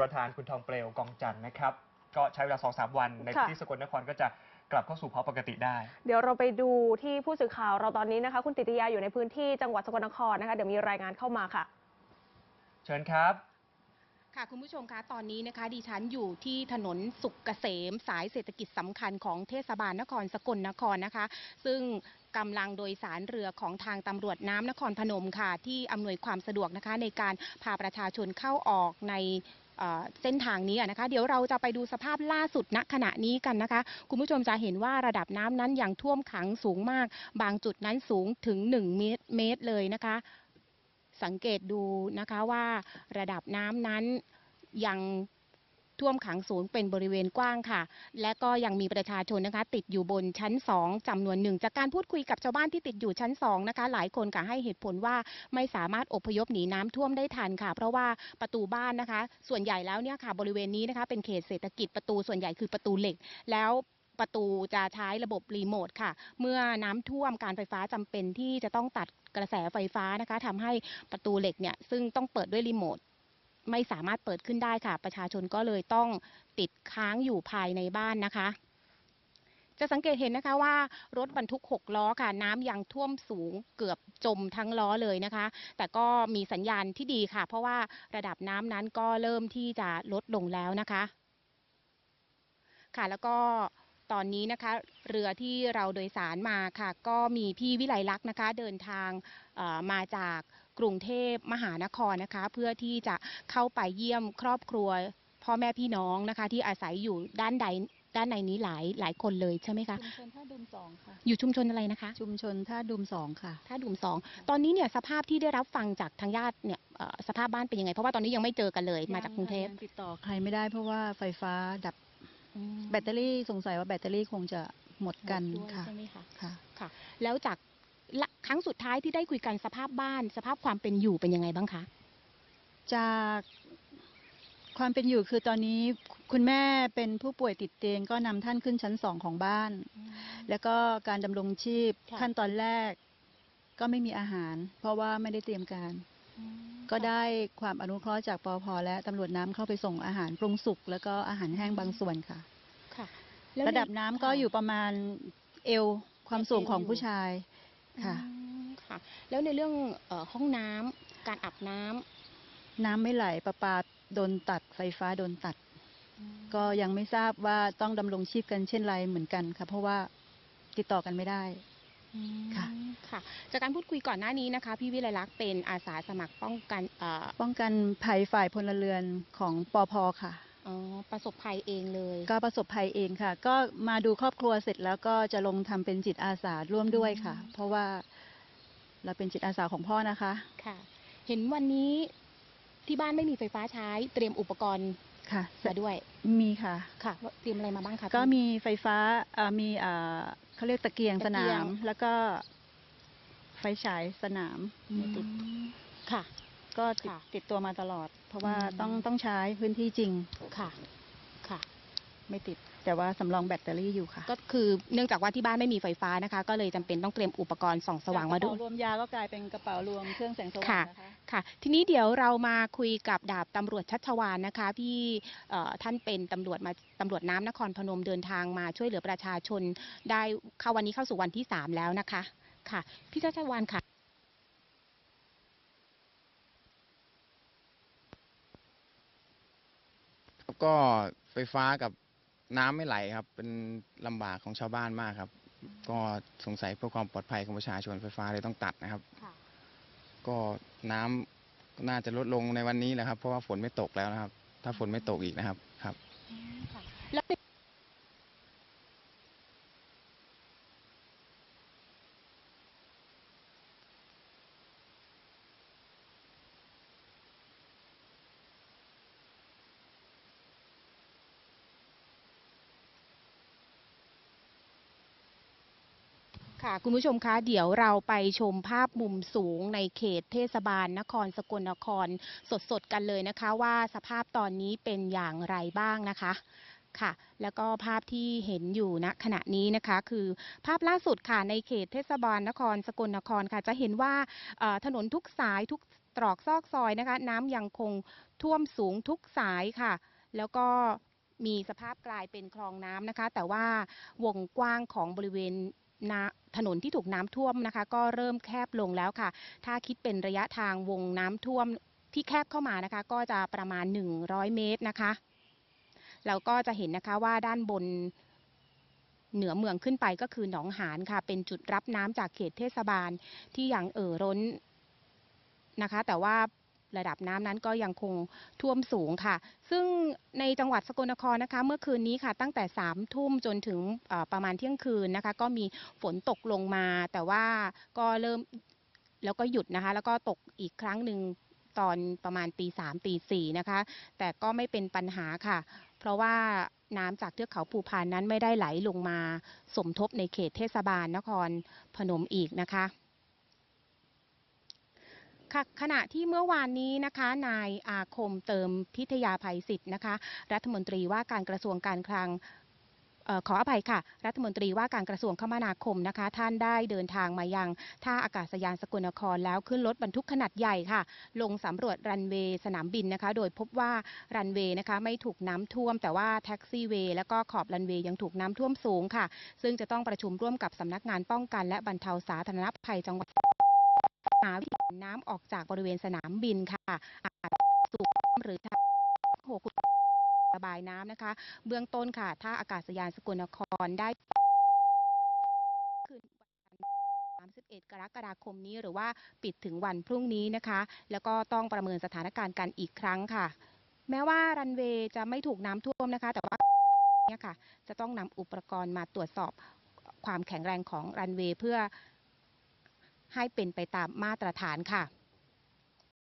ประธานคุณทองเปลวกองจันทร์นะครับ ก็ใช้เวลา2อสวันในพื้นที่สกลนครก็จะกลับเข้าสู่ภาวะปกติได้ เดี๋ยวเราไปดูที่ผู้สื่อข่าวเราตอนนี้นะคะ คุณติติยาอยู่ในพื้นที่จังหวัดสกลนครนะคะ เดี๋ยวมีรายงานเข้ามาค่ะ เชิญครับ ค่ะคุณผู้ชมคะตอนนี้นะคะดิฉันอยู่ที่ถนนสุขเกษมสายเศรษฐกิจสำคัญของเทศบาลนครสกลนครนะคะ ซึ่งกำลังโดยสารเรือของทางตำรวจน้ำนครพนมค่ะ ที่อำนวยความสะดวกนะคะ ในการพาประชาชนเข้าออกในเอ่อเส้นทางนี้นะคะ เดี๋ยวเราจะไปดูสภาพล่าสุดณขณะนี้กันนะคะ คุณผู้ชมจะเห็นว่าระดับน้ำนั้นยังท่วมขังสูงมาก บางจุดนั้นสูงถึง 1 เมตรเมตรเลยนะคะ สังเกตดูนะคะว่าระดับน้ำนั้นยังท่วมขังสูงเป็นบริเวณกว้างค่ะ และก็ยังมีประชาชนนะคะ ติดอยู่บนชั้น 2จำนวนหนึ่ง จากการพูดคุยกับชาวบ้านที่ติดอยู่ชั้น 2 นะคะ หลายคนก็ให้เหตุผลว่าไม่สามารถอพยพหนีน้ำท่วมได้ทันค่ะ เพราะว่าประตูบ้านนะคะ ส่วนใหญ่แล้วเนี่ยค่ะ บริเวณนี้นะคะเป็นเขตเศรษฐกิจประตูส่วนใหญ่คือประตูเหล็ก แล้ว ประตูจะใช้ระบบรีโมทค่ะ เมื่อน้ำท่วมการไฟฟ้าจำเป็นที่จะต้องตัดกระแสไฟฟ้านะคะทำให้ประตูเหล็กเนี่ยซึ่งต้องเปิดด้วยรีโมทไม่สามารถเปิดขึ้นได้ค่ะ ประชาชนก็เลยต้องติดค้างอยู่ภายในบ้านนะคะ จะสังเกตเห็นนะคะว่ารถบรรทุก 6 ล้อค่ะ น้ำยังท่วมสูงเกือบจมทั้งล้อเลยนะคะ แต่ก็มีสัญญาณที่ดีค่ะ เพราะว่าระดับน้ำนั้นก็เริ่มที่จะลดลงแล้วนะคะ ค่ะแล้วก็ ตอนนี้นะคะเรือที่เราโดยสารมาค่ะ ก็มีพี่วิไลลักษณ์นะคะ เดินทางเอ่อมาจากกรุงเทพมหานครนะคะ เพื่อที่จะเข้าไปเยี่ยมครอบครัวพ่อแม่พี่น้องนะคะ ที่อาศัยอยู่ด้านใดด้านในนี้หลายหลายคนเลยใช่ไหมคะชุมชนท่าดุมสองค่ะอยู่ชุมชนอะไรนะคะ ชุมชนท่าดุมสองค่ะท่าดุมสองตอนนี้เนี่ยสภาพที่ได้รับฟังจากทางญาติเนี่ยเอ่อสภาพบ้านเป็นยังไงเพราะว่าตอนนี้ยังไม่เจอกันเลยมาจากกรุงเทพยังติดต่อใครไม่ได้เพราะว่าไฟฟ้าดับอืม แบตเตอรี่สงสัยว่าแบตเตอรี่คงจะหมดกันหมดด้วยค่ะ ใช่ไหมคะค่ะ ค่ะ แล้วจากละครั้งสุดท้ายที่ได้คุยกันสภาพบ้าน สภาพความเป็นอยู่เป็นยังไงบ้างคะจากความเป็นอยู่คือตอนนี้คุณแม่เป็นผู้ป่วยติดเตียงก็นำท่านขึ้นชั้นสองของบ้าน แล้วก็การดำรงชีพค่ะ ขั้นตอนแรกก็ไม่มีอาหาร เพราะว่าไม่ได้เตรียมการก็ได้ความอนุเคราะห์จากปอพและตำรวจน้ำเข้าไปส่งอาหารปรุงสุกแล้วก็อาหารแห้งบางส่วนค่ะค่ะแล้ว ระดับน้ำก็อยู่ประมาณเอวความสูงของผู้ชายค่ะ อืมค่ะ แล้วในเรื่องเอ่อห้องน้ำการอาบน้ำน้ำไม่ไหลประปาโดนตัดไฟฟ้าโดนตัด ก็ยังไม่ทราบว่าต้องดำรงชีพกันเช่นไรเหมือนกันค่ะ เพราะว่าติดต่อกันไม่ได้ อืมค่ะ ค่ะ จากการพูดคุยก่อนหน้านี้นะคะ พี่วิไลลักษณ์เป็นอาสาสมัครป้องกันเอ่อป้องกันภัยฝ่ายพลเรือนของปอพค่ะ อ๋อประสบภัยเองเลย ก็ประสบภัยเองค่ะ ก็มาดูครอบครัวเสร็จแล้วก็จะลงทำเป็นจิตอาสาร่วมด้วยค่ะ เพราะว่าเราเป็นจิตอาสาของพ่อนะคะค่ะ เห็นวันนี้ที่บ้านไม่มีไฟฟ้าใช้เตรียมอุปกรณ์ค่ะมาด้วยมีค่ะค่ะว่าเตรียมอะไรมาบ้างคะก็พี่มีไฟฟ้าเอ่อมีเอ่อเขาเรียกตะเกียงตะสเกีนายงมแล้วก็ไฟฉายสนามอืมติดค่ะ ก็ติดค่ะติดตัวมาตลอด เพราะว่าอืมต้องต้องใช้พื้นที่จริงค่ะค่ะ ไม่ติด แต่ว่าสำรองแบตเตอรี่อยู่ค่ะ ก็คือเนื่องจากว่าที่บ้านไม่มีไฟฟ้านะคะ ก็เลยจำเป็นต้องเตรียมอุปกรณ์ส่องสว่างมาด้วย กระเป๋รวมยาก็กลายเป็นกระเป๋ารวมเครื่องแสงสว่างค่ะนะคะ ค่ะ ทีนี้เดี๋ยวเรามาคุยกับดาบตำรวจชัชวานนะคะที่เอ่อท่านเป็นตำรวจมาตำรวจน้ำนครพนมเดินทางมาช่วยเหลือประชาชน ได้เข้าวันนี้เข้าสู่วันที่สามแล้วนะคะ ค่ะ พี่ชัชวานค่ะ ก็ไฟฟ้ากับน้ำไม่ไหลครับ เป็นลำบากของชาวบ้านมากครับ ก็สงสัยเพื่อความปลอดภัยของประชาชนไฟฟ้าเลยต้องตัดนะครับค่ะก็น้ำน่าจะลดลงในวันนี้แหละครับ เพราะว่าฝนไม่ตกแล้วนะครับ ถ้าฝนไม่ตกอีกนะครับครับ ค่ะ แล้วใน ค่ะ คุณผู้ชมคะ เดี๋ยวเราไปชมภาพมุมสูงในเขตเทศบาลนครสกลนครสดๆกันเลยนะคะ ว่าสภาพตอนนี้เป็นอย่างไรบ้างนะคะค่ะแล้วก็ภาพที่เห็นอยู่ณขณะนี้นะคะคือภาพล่าสุดค่ะในเขตเทศบาลนครสกลนครค่ะ จะเห็นว่าถนนทุกสายทุกตรอกซอกซอยนะคะ น้ำยังคงท่วมสูงทุกสายค่ะ แล้วก็มีสภาพกลายเป็นคลองน้ำนะคะ แต่ว่าวงกว้างของบริเวณ ถนนที่ถูกน้ำท่วมนะคะ ก็เริ่มแคบลงแล้วค่ะ ถ้าคิดเป็นระยะทางวงน้ำท่วมที่แคบเข้ามานะคะ ก็จะประมาณ 100 เมตรนะคะแล้วก็จะเห็นนะคะว่าด้านบนเหนือเมืองขึ้นไปก็คือหนองหานค่ะ เป็นจุดรับน้ำจากเขตเทศบาลที่ยังเอ่อร้นนะคะ แต่ว่า ระดับน้ำนั้นก็ยังคงท่วมสูงค่ะ ซึ่งในจังหวัดสกลนครนะคะ เมื่อคืนนี้ค่ะ ตั้งแต่สามทุ่มจนถึงประมาณเที่ยงคืนนะคะ ก็มีฝนตกลงมา แต่ว่าก็เริ่มแล้วก็หยุดนะคะ แล้วก็ตกอีกครั้งหนึ่งตอนประมาณตีสามตีสี่นะคะ แต่ก็ไม่เป็นปัญหาค่ะ เพราะว่าน้ำจากเทือกเขาภูพานนั้นไม่ได้ไหลลงมา สมทบในเขตเทศบาลนครพนมอีกนะคะ ค่ะขณะที่เมื่อวานนี้นะคะนายอาคมเติมพิทยาภัยศิษย์นะคะ รัฐมนตรีว่าการกระทรวงการคลังออขออภัยค่ะ รัฐมนตรีว่าการกระทรวงคมนาคมนะคะ ท่านได้เดินทางมายังท่าอากาศยานสกลนครแล้วขึ้นรถบรรทุกขนาดใหญ่ค่ะ ลงสำรวจรันเวย์สนามบินนะคะ โดยพบว่ารันเวย์นะคะไม่ถูกน้ำท่วม แต่ว่าแท็กซี่เวย์แล้วก็ขอบรันเวย์ยังถูกน้ำท่วมสูงค่ะ ซึ่งจะต้องประชุมร่วมกับสำนักงานป้องกันและบรรเทาสาธารณภัยจังหวัด หาวิธีน้ำออกจากบริเวณสนามบินค่ะอาจสูบหรือทหกระบายน้ำนะคะ เบื้องต้นค่ะท่าอากาศยานสกลนครได้คืนวันทร์31 กรกฎาคมนี้หรือว่าปิดถึงวันพรุ่งนี้นะคะ แล้วก็ต้องประเมินสถานการณ์กันอีกครั้งค่ะ แม้ว่ารันเวย์จะไม่ถูกน้ำท่วมนะคะ แต่ว่าเนี่ยค่ะ จะต้องนำอุปกรณ์มาตรวจสอบความแข็งแรงของรันเวย์เพื่อ ให้เป็นไปตามมาตรฐานค่ะ